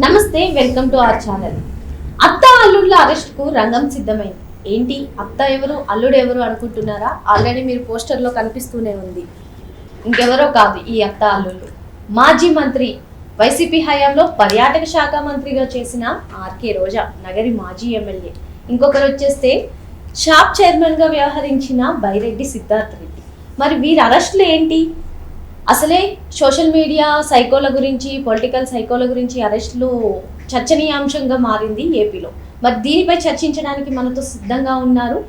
నమస్తే welcome to our channel. అత్త అల్లుళ్ళ అరెస్ట్కు రంగం సిద్ధమైంది. ఏంటి? అత్త ఎవరు? అల్లుడు ఎవరు అనుకుంటున్నారా? ఆల్రెడీ మీరు పోస్టర్లో కనిపిస్తూనే ఉంది. ఇంకెవరో కాదు ఈ అత్త అల్లుళ్ళు. మాజీ మంత్రి వైసీపీ హయాంలో పర్యాటక శాఖ మంత్రిగా చేసిన ఆర్కే రోజా నగరి మాజీ ఎమ్మెల్యే. ఇంకొకరు వచ్చేస్తే షాప్ చైర్మన్గా వ్యవహరించిన బైరెడ్డి సిద్ధార్థ్ రెడ్డి. మరి వీరి అరెస్టులు ఏంటి? అసలే సోషల్ మీడియా సైకోల గురించి పొలిటికల్ సైకోల గురించి అరెస్టులు చర్చనీయాంశంగా మారింది ఏపీలో. మరి దీనిపై చర్చించడానికి మనతో సిద్ధంగా ఉన్నారు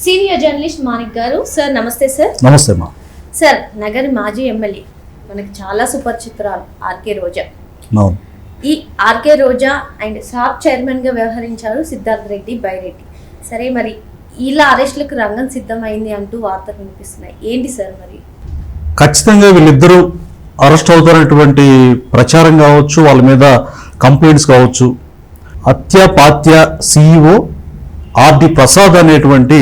సీనియర్ జర్నలిస్ట్ మాణిక్ గారు. సార్ నమస్తే సార్. నమస్తే అమ్మా సార్ నగరి మాజీ ఎమ్మెల్యే. మనకి చాలా సుపరిచితురాలు ఆర్కే రోజా. ఈ ఆర్కే రోజా అండ్ సాప్ చైర్మన్గా వ్యవహరించారు సిద్ధార్థ్ రెడ్డి బైరెడ్డి. సరే మరి ఇలా అరెస్టులకు రంగం సిద్ధమైంది అంటూ వార్తలు వినిపిస్తున్నాయి. ఏంటి సార్ మరి? ఖచ్చితంగా వీళ్ళిద్దరూ అరెస్ట్ అవుతున్నటువంటి ప్రచారం కావచ్చు వాళ్ళ మీద కంప్లైంట్స్ కావచ్చు. హత్య పాత్య సిఇఓ ఆర్డి ప్రసాద్ అనేటువంటి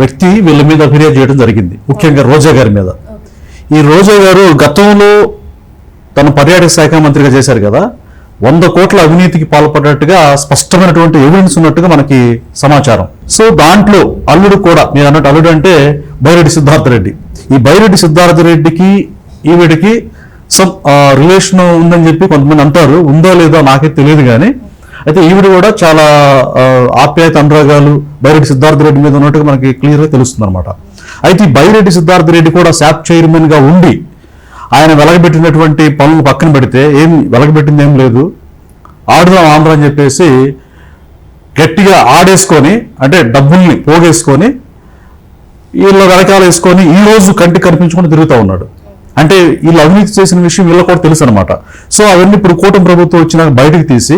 వ్యక్తి వీళ్ళ మీద ఫిర్యాదు చేయడం జరిగింది ముఖ్యంగా రోజా గారి మీద. ఈ రోజా గారు గతంలో తన పర్యాటక శాఖ మంత్రిగా చేశారు కదా వంద కోట్ల అవినీతికి పాల్పడ్డట్టుగా స్పష్టమైనటువంటి ఎవిడెన్స్ ఉన్నట్టుగా మనకి సమాచారం. సో దాంట్లో అల్లుడు కూడా మీరు అన్నట్టు అల్లుడు అంటే బైరెడ్డి సిద్ధార్థ రెడ్డి ఈ బైరెడ్డి సిద్ధార్థ రెడ్డికి ఈవిడికి సమ్ రిలేషన్ ఉందని చెప్పి కొంతమంది అంటారు. ఉందో లేదో నాకే తెలియదు కానీ అయితే ఈవిడ కూడా చాలా ఆప్యాయత అనురాగాలు బైరెడ్డి సిద్ధార్థ రెడ్డి మీద ఉన్నట్టుగా మనకి క్లియర్గా తెలుస్తుంది అనమాట అయితే ఈ బైరెడ్డి సిద్ధార్థ రెడ్డి కూడా శాప్ చైర్మన్గా ఉండి ఆయన వెలగబెట్టినటువంటి పనులు పక్కన పెడితే ఏం వెలగబెట్టింది ఏం లేదు. ఆడుదాం ఆంధ్ర అని చెప్పేసి గట్టిగా ఆడేసుకొని అంటే డబ్బుల్ని పోగేసుకొని వీళ్ళ వెనకాల వేసుకొని ఈ రోజు కంటికి కనిపించుకొని తిరుగుతూ ఉన్నాడు. అంటే వీళ్ళు అవినీతి చేసిన విషయం వీళ్ళకి కూడా తెలుసు అనమాట సో అవన్నీ ఇప్పుడు కూటమి ప్రభుత్వం వచ్చినాక బయటకు తీసి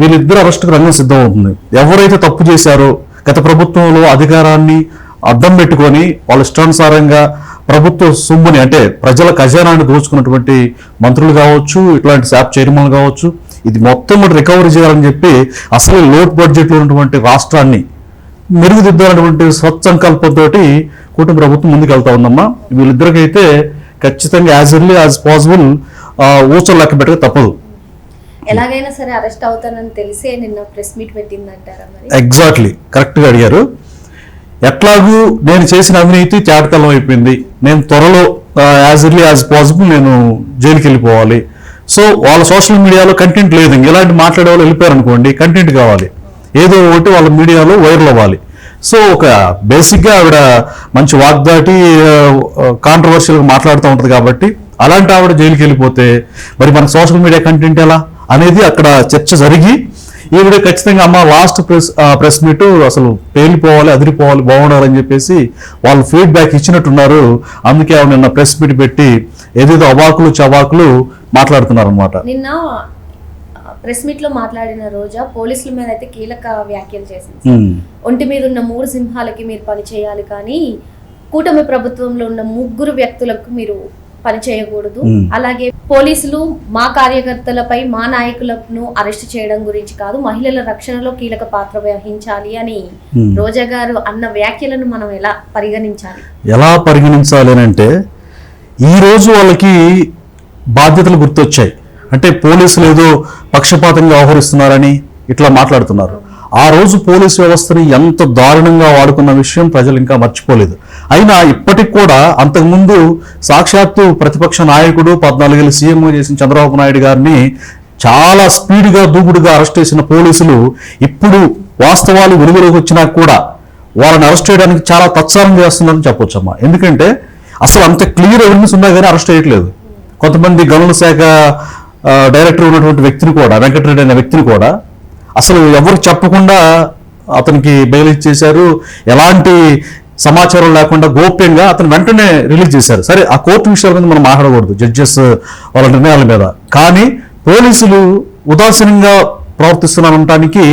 వీళ్ళిద్దరు అరెస్టుకు రంగం సిద్ధం అవుతుంది. ఎవరైతే తప్పు చేశారో గత ప్రభుత్వంలో అధికారాన్ని అడ్డం పెట్టుకొని వాళ్ళ ఇష్టానుసారంగా ప్రభుత్వ సొమ్ముని అంటే ప్రజల ఖజానాన్ని దోచుకున్నటువంటి మంత్రులు కావచ్చు ఇట్లాంటి శాప్ చైర్మన్ కావచ్చు ఇది మొత్తం రికవరీ చేయాలని చెప్పి అసలు లోట్ బడ్జెట్లో ఉన్నటువంటి రాష్ట్రాన్ని మెరుగుదిద్దాలన్నటువంటి సత్సంకల్పంతో కూటమి ప్రభుత్వం ముందుకు వెళ్తా ఉందమ్మా. వీళ్ళిద్దరికైతే ఖచ్చితంగా యాజ్ ఎర్లీ యాజ్ పాసిబుల్ ఊచలు లెక్క పెట్టక తప్పదు. ఎలాగైనా సరే అరెస్ట్ అవుతానని తెలిసే నిన్న ప్రెస్ మీట్ పెట్టిందంటారా ఎగ్జాక్ట్లీ కరెక్ట్గా అడిగారు. ఎట్లాగూ నేను చేసిన అవినీతి చాటతలం అయిపోయింది. నేను త్వరలో యాజ్ ఎర్లీ యాజ్ పాసిబుల్ నేను జైలుకి వెళ్ళిపోవాలి సో వాళ్ళ సోషల్ మీడియాలో కంటెంట్ లేదు. ఇలాంటి మాట్లాడే వాళ్ళు వెళ్ళిపోయారు అనుకోండి కంటెంట్ కావాలి. ఏదో ఒకటి వాళ్ళ మీడియాలో వైరల్ అవ్వాలి. సో ఒక బేసిక్గా ఆవిడ మంచి వాగ్దాటి కాంట్రవర్షియల్గా మాట్లాడుతూ ఉంటుంది కాబట్టి అలాంటి ఆవిడ జైలుకి వెళ్ళిపోతే మరి మన సోషల్ మీడియా కంటెంట్ ఎలా అనేది అక్కడ చర్చ జరిగి ఈవిడ ఖచ్చితంగా అమ్మ లాస్ట్ ప్రెస్ ప్రెస్ మీట్ అసలు పేలిపోవాలి అదిరిపోవాలి బాగుండాలని చెప్పేసి వాళ్ళు ఫీడ్బ్యాక్ ఇచ్చినట్టున్నారు. అందుకే ఆవిడ నిన్న ప్రెస్ మీట్ పెట్టి ఏదేదో అవాకులు చవాకులు మాట్లాడుతున్నారు అనమాట నిన్న ప్రెస్ మీట్లో మాట్లాడిన రోజా పోలీసుల మీద అయితే కీలక వ్యాఖ్యలు చేసింది. ఒంటి మీద ఉన్న మూడు సింహాలకి మీరు పని చేయాలి కానీ కూటమి ప్రభుత్వంలో ఉన్న ముగ్గురు వ్యక్తులకు మీరు పని చేయకూడదు. అలాగే పోలీసులు మా కార్యకర్తలపై మా నాయకులను అరెస్ట్ చేయడం గురించి కాదు మహిళల రక్షణలో కీలక పాత్ర వహించాలి అని. రోజా గారు అన్న వ్యాఖ్యలను మనం ఎలా పరిగణించాలి? ఎలా పరిగణించాలి అంటే ఈ రోజు వాళ్ళకి బాధ్యతలు గుర్తొచ్చాయి. అంటే పోలీసులు ఏదో పక్షపాతంగా వ్యవహరిస్తున్నారని ఇట్లా మాట్లాడుతున్నారు. ఆ రోజు పోలీసు వ్యవస్థని ఎంత దారుణంగా వాడుకున్న విషయం ప్రజలు ఇంకా మర్చిపోలేదు. అయినా ఇప్పటికి కూడా అంతకుముందు సాక్షాత్తు ప్రతిపక్ష నాయకుడు పద్నాలుగేళ్ళు సీఎంగా చేసిన చంద్రబాబు నాయుడు గారిని చాలా స్పీడ్గా దూకుడుగా అరెస్ట్ చేసిన పోలీసులు ఇప్పుడు వాస్తవాలు వెలుగులోకి వచ్చినా కూడా వాళ్ళని అరెస్ట్ చేయడానికి చాలా తత్సారం చేస్తున్నారని చెప్పొచ్చమ్మా ఎందుకంటే అసలు అంత క్లియర్ ఎవిడెన్స్ ఉన్నా కానీ అరెస్ట్ చేయట్లేదు. కొంతమంది గనుల శాఖ డైరెక్టర్ ఉన్నటువంటి వ్యక్తిని కూడా వెంకటరెడ్డి అనే వ్యక్తిని కూడా అసలు ఎవరు చెప్పకుండా అతనికి బెయిల్ ఇచ్చేశారు ఎలాంటి సమాచారం లేకుండా గోప్యంగా అతను వెంటనే రిలీజ్ చేశారు. సరే ఆ కోర్టు విషయాల మీద మనం మాట్లాడకూడదు జడ్జెస్ వాళ్ళ నిర్ణయాల మీద. కానీ పోలీసులు ఉదాసీనంగా ప్రవర్తిస్తున్నారనటానికి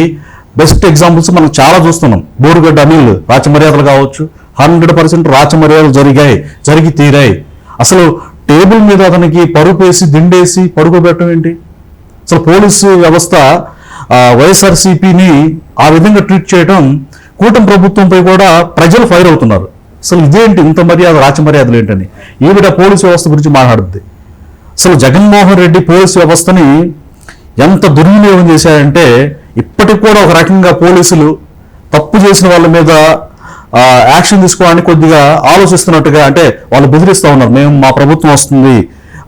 బెస్ట్ ఎగ్జాంపుల్స్ మనం చాలా చూస్తున్నాం. బోరుగడ్డ అనిల్ రాచమర్యాదలు కావచ్చు హండ్రెడ్ పర్సెంట్ రాచమర్యాదలు జరిగాయి జరిగి తీరాయి. అసలు టేబుల్ మీద అతనికి పరుపేసి దిండేసి పడుకోబెట్టడం ఏంటి? అసలు పోలీసు వ్యవస్థ వైఎస్ఆర్సీపీని ఆ విధంగా ట్రీట్ చేయడం కూటమి ప్రభుత్వంపై కూడా ప్రజలు ఫైర్ అవుతున్నారు. అసలు ఇదేంటి? ఇంత మర్యాద రాచమర్యాదలు ఏంటని. ఈవిడ పోలీసు వ్యవస్థ గురించి మాట్లాడుద్ది? అసలు జగన్మోహన్ రెడ్డి పోలీసు వ్యవస్థని ఎంత దుర్వినియోగం చేశారంటే ఇప్పటికి కూడా ఒక రకంగా పోలీసులు తప్పు చేసిన వాళ్ళ మీద యాక్షన్ తీసుకోవడానికి కొద్దిగా ఆలోచిస్తున్నట్టుగా అంటే వాళ్ళు బెదిరిస్తూ ఉన్నారు. మేము మా ప్రభుత్వం వస్తుంది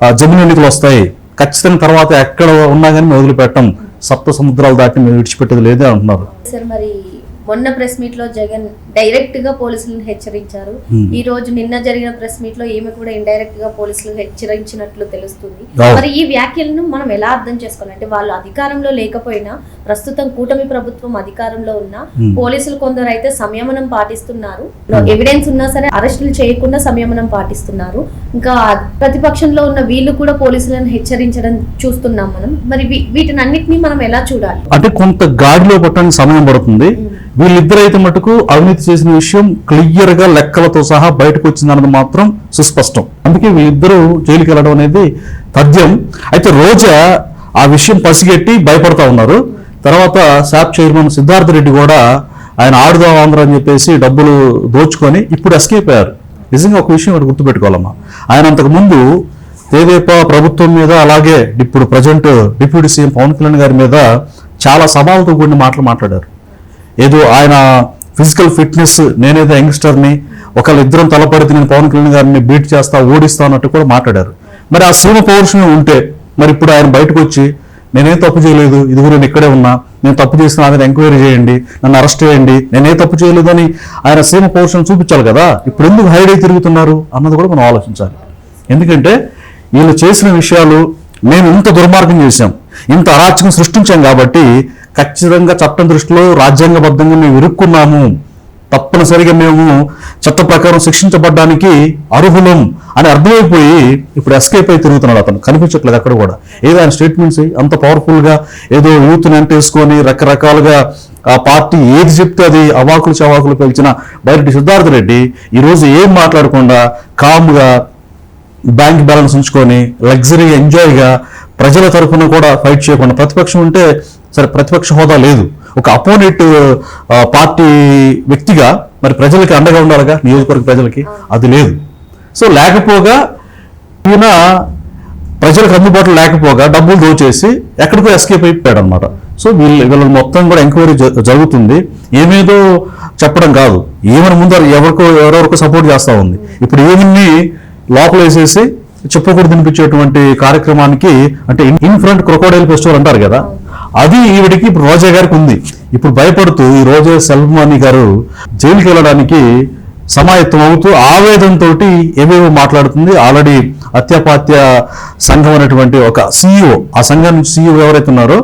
ఆ, జమిని ఎన్నికలు వస్తాయి ఖచ్చితంగా తర్వాత ఎక్కడ ఉన్నా కానీ మేము వదిలిపెట్టం. సప్త సముద్రాలు దాటి మేము విడిచిపెట్టేది లేదే అంటున్నారు. సార్ మరి మొన్న ప్రెస్ మీట్లో జగన్ డైరెక్ట్గా పోలీసులను హెచ్చరించారు. ఈ రోజు నిన్న జరిగిన ప్రెస్ మీట్లో ఈమె కూడా ఇండైరెక్ట్గా పోలీసులు హెచ్చరించినట్లు తెలుస్తుంది. మరి ఈ వ్యాఖ్యలను మనం ఎలా అర్థం చేసుకోవాలి? అంటే వాళ్ళు అధికారంలో లేకపోయినా ప్రస్తుతం కూటమి ప్రభుత్వం అధికారంలో ఉన్నా. పోలీసులు కొందరు అయితే సంయమనం పాటిస్తున్నారు. ఎవిడెన్స్ ఉన్నా సరే అరెస్టులు చేయకుండా సంయమనం పాటిస్తున్నారు. ఇంకా ప్రతిపక్షంలో ఉన్న వీళ్ళు కూడా పోలీసులను హెచ్చరించడం చూస్తున్నాం మనం. మరి వీటిని అన్నిటినీ మనం ఎలా చూడాలి? అంటే కొంత గాడిలో పట్టడానికి సమయం పడుతుంది. వీళ్ళిద్దరైతే మటుకు అవినీతి చేసిన విషయం క్లియర్గా లెక్కలతో సహా బయటకు వచ్చిందన్నది మాత్రం సుస్పష్టం. అందుకే వీళ్ళిద్దరూ జైలుకి వెళ్ళడం అనేది తథ్యం. అయితే రోజా ఆ విషయం పసిగట్టి భయపడతా ఉన్నారు. తర్వాత శాప్ చైర్మన్ సిద్ధార్థ రెడ్డి కూడా ఆయన ఆడుదాం ఆంధ్ర అని చెప్పేసి డబ్బులు దోచుకొని ఇప్పుడు ఎస్కేప్ అయ్యారు. నిజంగా ఒక విషయం ఒకటి గుర్తుపెట్టుకోవాలమ్మా. ఆయన అంతకు ముందు తెదేపా ప్రభుత్వం మీద అలాగే ఇప్పుడు present deputy CM Pawan Kalyan గారి మీద చాలా సవాళ్ళతో కూడిన మాటలు మాట్లాడారు. ఏదో ఆయన ఫిజికల్ ఫిట్నెస్ నేనేదో యంగ్స్టర్ని ఒకళ్ళు ఇద్దరం తలపడితే నేను పవన్ కళ్యాణ్ గారిని బీట్ చేస్తా ఓడిస్తా అన్నట్టు కూడా మాట్లాడారు. మరి ఆ సీమ పౌరుషమే ఉంటే మరి ఇప్పుడు ఆయన బయటకు వచ్చి నేనేం తప్పు చేయలేదు ఇదిగో నేను ఇక్కడే ఉన్నా నేను తప్పు చేసిన ఆయన ఎంక్వైరీ చేయండి నన్ను అరెస్ట్ చేయండి నేనే తప్పు చేయలేదు అని ఆయన సీమ పౌరుషం చూపించాలి కదా ఇప్పుడు ఎందుకు హైడ్ అయి తిరుగుతున్నారు? అన్నది కూడా మనం ఆలోచించాలి. ఎందుకంటే వీళ్ళు చేసిన విషయాలు మేము ఇంత దుర్మార్గం చేశాం ఇంత అరాచకం సృష్టించాం కాబట్టి ఖచ్చితంగా చట్టం దృష్టిలో రాజ్యాంగబద్ధంగా మేము ఇరుక్కున్నాము. తప్పనిసరిగా మేము చట్ట ప్రకారం శిక్షించబడ్డానికి అర్హులం అని అర్థమైపోయి ఇప్పుడు ఎస్కేప్ అయి తిరుగుతున్నాడు అతను. కనిపించట్లేదు అక్కడ కూడా. ఏదో ఆయన స్టేట్మెంట్స్ అంత పవర్ఫుల్గా ఏదో యూత్ని అంటేసుకొని రకరకాలుగా ఆ పార్టీ ఏది చెప్తే అది అవాకులు చవాకులు పిలిచిన బయట సిద్ధార్థ రెడ్డి ఈరోజు ఏం మాట్లాడకుండా కామ్గా బ్యాంక్ బ్యాలెన్స్ ఉంచుకొని లగ్జరీ ఎంజాయ్గా ప్రజల తరఫున కూడా ఫైట్ చేయకుండా ప్రతిపక్షం ఉంటే సరే ప్రతిపక్ష హోదా లేదు. ఒక అపోనెంట్ పార్టీ వ్యక్తిగా మరి ప్రజలకి అండగా ఉండాలిగా? నియోజకవర్గ ప్రజలకి? అది లేదు. సో లేకపోగా ఈయన ప్రజలకు అందుబాటులో లేకపోగా డబ్బులు దోచేసి ఎక్కడికో ఎస్కేప్ అయిపోయాడు అనమాట సో వీళ్ళు వీళ్ళ మొత్తం కూడా ఎంక్వైరీ జరుగుతుంది. ఏమేదో చెప్పడం కాదు. ఏమైనా ముందు ఎవరికో ఎవరెవరికో సపోర్ట్ చేస్తూ ఉంది. ఇప్పుడు ఏమన్నీ లోపల వేసేసి చెప్పకూడదు అనిపించేటువంటి కార్యక్రమానికి అంటే ఇన్- ఫ్రంట్ క్రొకోడైల్ ఫెస్టివల్ అంటారు కదా అది ఈవిడికి ఇప్పుడు రోజా గారికి ఉంది. ఇప్పుడు భయపడుతూ ఈ రోజా సెల్మాని గారు జైలుకి వెళ్ళడానికి సమాయత్తం అవుతూ ఆవేదనతో ఏమేమో మాట్లాడుతుంది. ఆల్రెడీ అత్యాపాత్య సంఘం అనేటువంటి ఒక సీఈఓ ఆ సంఘం నుంచి సీఈఓ ఎవరైతే ఉన్నారో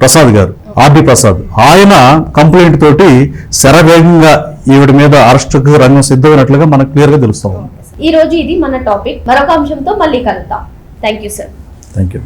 ప్రసాద్ గారు ఆర్డి ప్రసాద్ ఆయన కంప్లైంట్ తోటి శరవేగంగా ఈవిడ మీద అరెస్టుకు రంగం సిద్ధమైనట్లుగా మనకు క్లియర్గా తెలుస్తా ఉంది. ఈ రోజు ఇది మన టాపిక్. మరొక అంశంతో మళ్ళీ కలుద్దాం. Thank you sir. Thank you